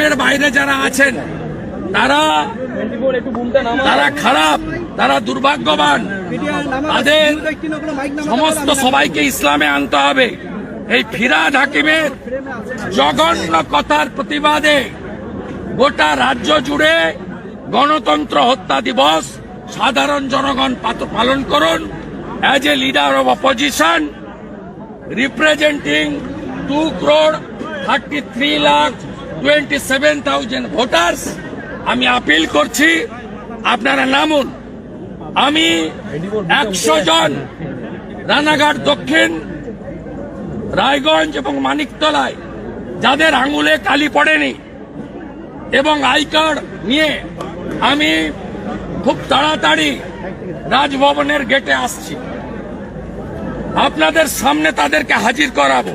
নিয়মের বাইরে যারা আছেন, তারা তারা খারাপ, তারা দুর্ভাগ্যবান। তাদের সমস্ত সবাইকে ইসলামে আনতে হবে। এই ফিরাদ হাকিমের জঘন্য কথার প্রতিবাদে গোটা রাজ্য জুড়ে গণতন্ত্র হত্যা দিবস সাধারণ জনগণ পালন করুন। As a leader of opposition representing two crore thirty three lakh twenty seven thousand voters আমি আপিল করছি, আপনারা নামুন। আমি একশো জন রানাঘাট দক্ষিণ, রায়গঞ্জ এবং মানিকতলায়, যাদের আঙুলে কালি পড়েনি এবং আই কার্ড নিয়ে আমি খুব তাড়াতাড়ি রাজভবনের গেটে আসছি। আপনাদের সামনে তাদেরকে হাজির করাবো।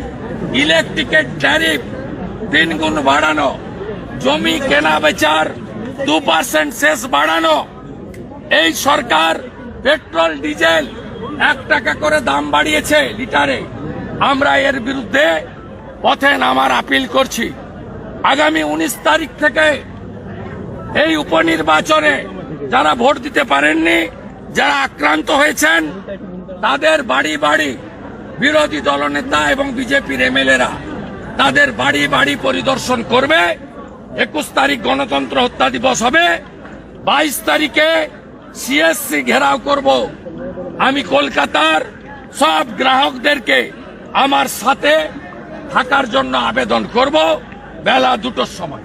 ইলেকট্রিকের ট্যারিফ তিন গুণ বাড়ানো, জমি কেনা বেচার দু পার্সেন্ট শেষ বাড়ানো। এই সরকার পেট্রোল, ডিজেল এক টাকা করে দাম বাড়িয়েছে লিটারে। আমরা এর বিরুদ্ধে পথে নামার আপিল করছি। আগামী উনিশ তারিখ থেকে এই উপনির্বাচনে যারা ভোট দিতে পারেননি, যারা আক্রান্ত হয়েছেন, তাদের বাড়ি বাড়ি বিরোধী দলনেতা এবং বিজেপির এমএলএরা তাদের বাড়ি বাড়ি পরিদর্শন করবে। একুশ তারিখ গণতন্ত্র হত্যা দিবস হবে। বাইশ তারিখে সিএসসি ঘেরাও করব। আমি কলকাতার সব গ্রাহকদেরকে আমার সাথে থাকার জন্য আবেদন করব। বেলা দুটোর সময়।